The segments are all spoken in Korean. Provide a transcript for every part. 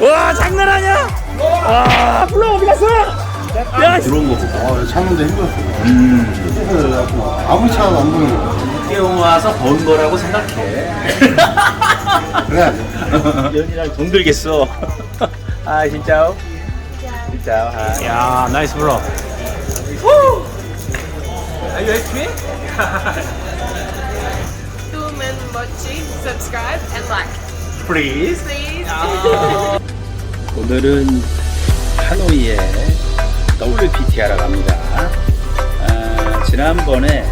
와 장난 아니야 와 플로 어디 갔어 야 씨. 그런 거. 아, 찾는데 힘들었어. 음. 아무리 찾아도 안 보이는 거. 깨용 와서 번 거라고 생각해 그래야지. 연이랑 돈 들겠어 아 진짜 진짜 아. 야 나이스 블로 Are you happy? Two men watching, subscribe and like. Please Please. 오늘은 하노이에 WPT 하러 갑니다. 아, 지난번에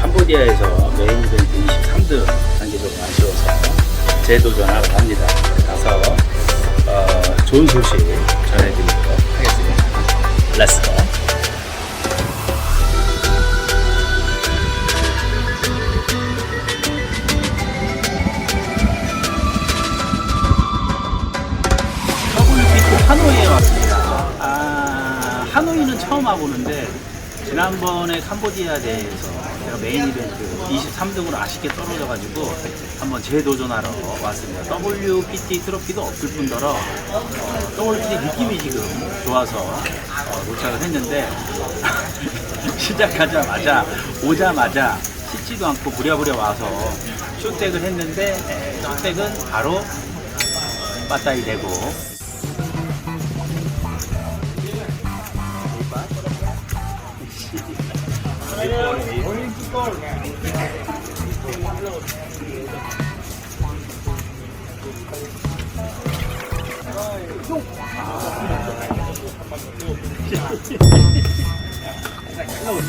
캄보디아에서 메인 이벤트 23등 한 게 조금 아쉬워서 재도전하러 갑니다. 가서 어, 좋은 소식 전해드리도록 하겠습니다. 렛츠 아, 하노이는 처음 와보는데 지난번에 캄보디아 대회에서 제가 메인 이벤트 23등으로 아쉽게 떨어져가지고 한번 재도전하러 왔습니다. WPT 트로피도 없을 뿐더러 어, WPT 느낌이 지금 좋아서 어, 도착을 했는데 시작하자마자 오자마자 씻지도 않고 부랴부랴 와서 쇼택을 했는데 에, 쇼택은 바로 빠따이 되고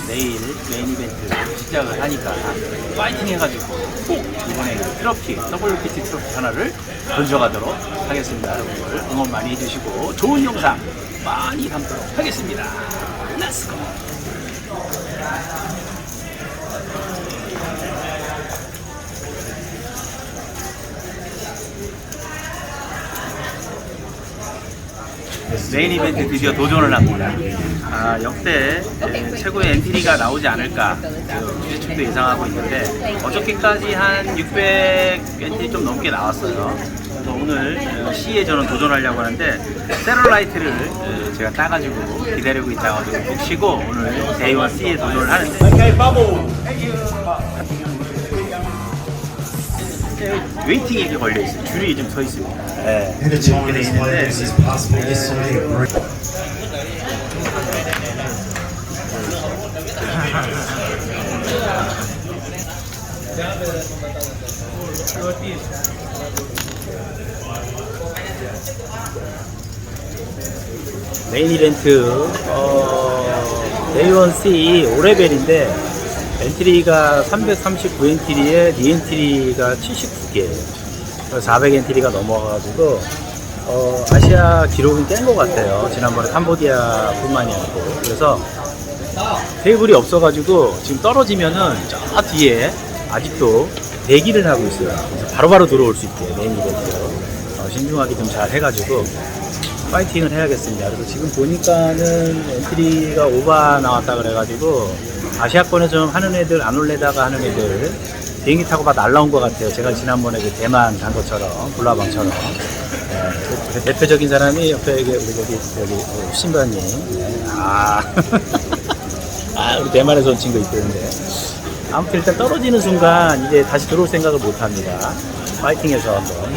내일 메인 이벤트 시작을 하니까 파이팅 해가지고 꼭 이번에 트로피, WPT 트로피 하나를 던져가도록 하겠습니다. 여러분들 응원 많이 해주시고 좋은 영상 많이 담도록 하겠습니다. 렛츠고! 메인 이벤트 드디어 도전을 합니다. 아, 역대 에, 최고의 엔트리가 나오지 않을까 그 추측도 예상하고 있는데 어저께까지 한 600 엔트리 좀 넘게 나왔어요. 그래서 오늘 어, 시에 저는 도전하려고 하는데 세럴라이트를 어, 제가 따가지고 기다리고 있다가 좀 치고 오늘 데이원 C에 도전을 하는데 웨이팅 이게 걸려 있어요. 줄이 좀 서 있습니다. 예. 메인 이벤트 어, 데이원 C 오레벨인데 엔트리가 339 엔트리에 리엔트리가 79개 400 엔트리가 넘어가가지고 어, 아시아 기록은 깬 것 같아요. 지난번에 캄보디아 뿐만이 아니고. 그래서 테이블이 없어가지고 지금 떨어지면은 저 뒤에 아직도 대기를 하고 있어요. 그래서 바로바로 들어올 수 있게 메인 이벤트 어, 신중하게 좀 잘 해가지고 파이팅을 해야겠습니다. 그래서 지금 보니까는 엔트리가 오바 나왔다 그래가지고 아시아권에 좀 하는 애들 안 올래다가 하는 애들 비행기 타고 막 날라온 것 같아요. 제가 지난번에 그 대만 간 것처럼 불나방처럼. 네, 그 대표적인 사람이 옆에 우리 여기 여기 어, 신부님. 네, 아, 아 우리 대만에서 온 친구 있던데 아무튼 일단 떨어지는 순간 이제 다시 들어올 생각을 못 합니다. 파이팅해서 한번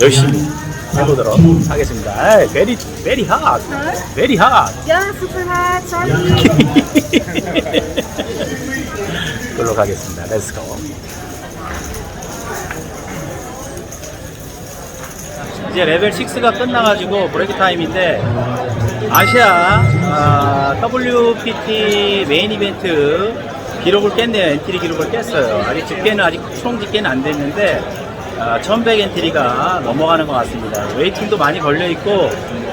열심히 해보도록 하겠습니다. 에이, very, very hot. Very hot. Yeah, super hot. Sorry. 그걸로 가겠습니다. Let's go. 이제 레벨 6가 끝나가지고 브레이크 타임인데 아시아 아, WPT 메인 이벤트 기록을 깼네요. 엔트리 기록을 깼어요. 아직 집계는 아직 총 집계는 안 됐는데 아, 1100 엔트리가 넘어가는 것 같습니다. 웨이팅도 많이 걸려 있고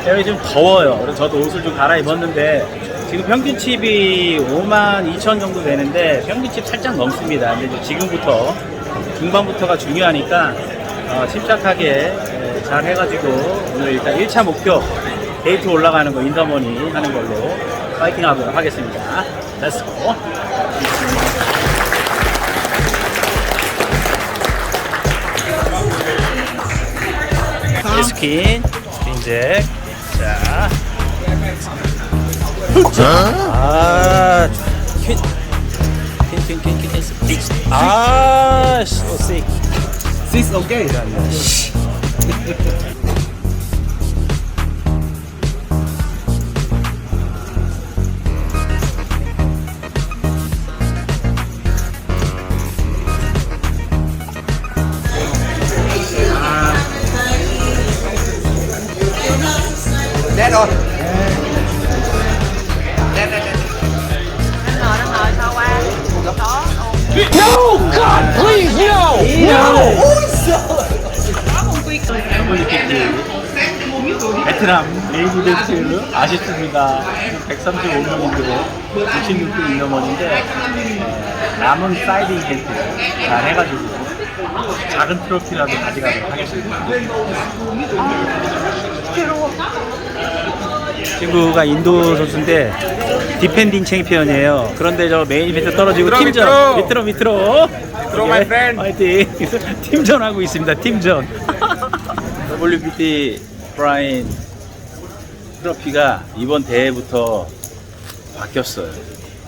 여기 좀 더워요. 그래서 저도 옷을 좀 갈아입었는데 지금 평균 칩이 5만 2천 정도 되는데 평균 칩 살짝 넘습니다. 근데 지금부터 중반부터가 중요하니까 어, 침착하게 에, 잘 해가지고 오늘 일단 1차 목표 데이트 올라가는 거 인더머니 하는 걸로 파이팅 하도록 하겠습니다. 렛츠고! 스킨, 스킨잭. 자. 아, 퀸. 퀸, 퀸, 퀸, 퀸, 퀸. 아, 씨, 오, 씨. Six okay. Nó 베트남 레이디데스 아쉽습니다. 135명인데 66분 인더먼인데 남은 사이드 이벤트 잘 해가지고 작은 트로피라도 가져가도록 하겠습니다. 친구가 인도 선수인데 디펜딩 챔피언이에요. 그런데 저 메인 이벤트 떨어지고 팀전 밑으로 밑으로 밑으로 마이 프렌드 화이팅 팀전 하고 있습니다. 팀전 WBT 프라인 트로피가 이번 대회부터 바뀌었어요.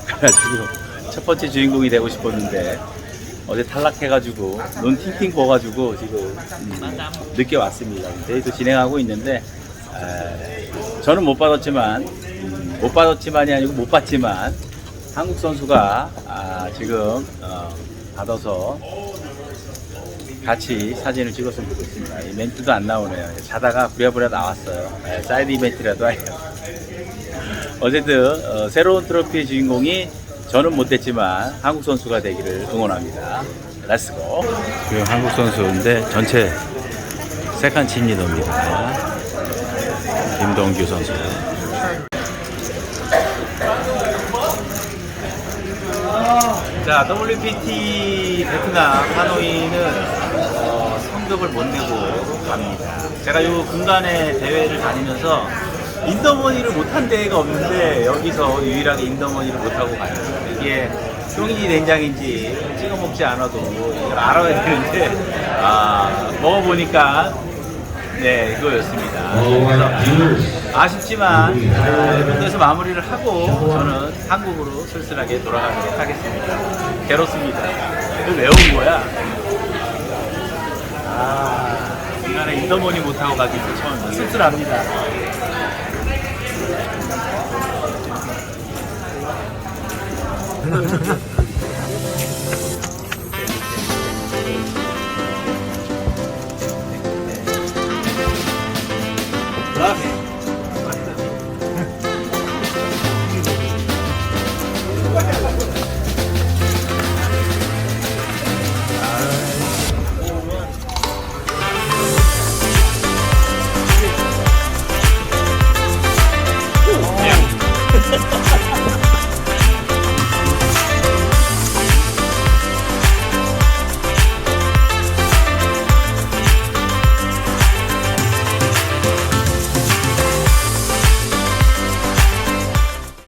그래가지고 첫 번째 주인공이 되고 싶었는데 어제 탈락해가지고 눈 팅팅 버가지고 지금 음, 늦게 왔습니다. 대회도 진행하고 있는데 에, 저는 못 받았지만 음, 못 받았지만이 아니고 못 받지만 한국 선수가 아, 지금 어, 받아서 같이 사진을 찍었으면 좋겠습니다. 이 멘트도 안 나오네요. 자다가 부랴부랴 나왔어요. 네, 사이드 이벤트라도 해요. 어쨌든 어, 새로운 트로피의 주인공이 저는 못됐지만 한국 선수가 되기를 응원합니다. 렛츠고. 지금 한국 선수인데 전체 세컨 팀리더입니다. 김동규 선수. 자, WPT 베트남 하노이는 어, 성적을 못 내고 갑니다. 제가 요 근간에 대회를 다니면서 인더머니를 못한 대회가 없는데 여기서 유일하게 인더머니를 못하고 가요. 이게 쫑인지 된장인지 찍어 먹지 않아도 이걸 알아야 되는데 아, 먹어보니까 네 이거였습니다. 그래서 아쉽지만 데서 마무리를 하고 저는 한국으로 쓸쓸하게 돌아가도록 하겠습니다. 괴롭습니다. 이걸 왜 온 거야? 아, 중간에 인더머니 못하고 가기 참 쓸쓸합니다.